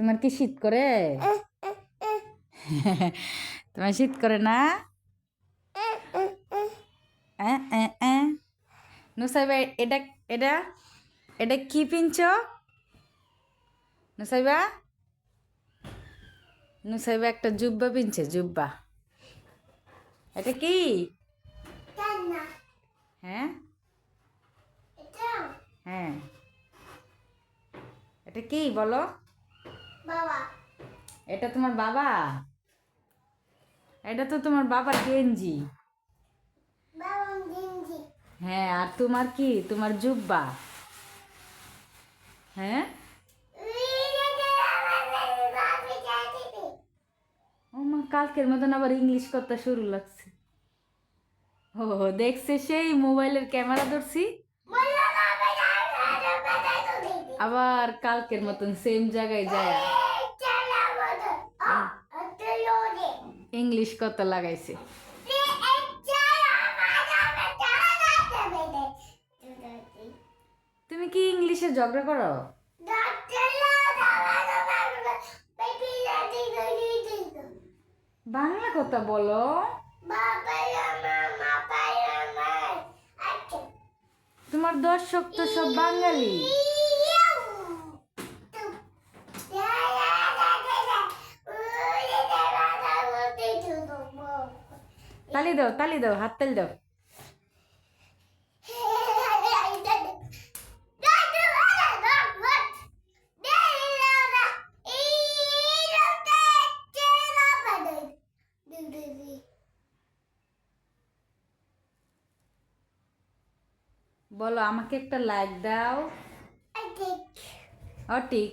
তোমার কি শীত করে? তোমার শীত করে না। নুসাইবা, এটা এটা এটা কি পিনছ? নুসাইবা? নুসাইবা একটা জুব্বা পিনছে, জুব্বা। এটা কি? হ্যাঁ? হ্যাঁ। এটা কি বলো? বাবা। এটা তোমার বাবা? এটা তো তোমার বাবার গেঞ্জি। হ্যাঁ আর তোমার কি? তোমার জুব্বা। হ্যাঁ? ও মা কালকের মতন আবার ইংলিশ করতে শুরু লাগছে। ও দেখছে সেই মোবাইলের ক্যামেরা ধরছি। আবার কালকের মতন সেম জায়গায় যায়। ইংলিশ কত লাগাইছে। তুমি কি ইংলিশে ঝগড়া করো? বাংলা কথা বলো। তোমার দর্শক তো সব বাঙালি। তালি দাও তালি দাও হাত তালি দাও বলো আমাকে একটা লাইক দাও। অটিক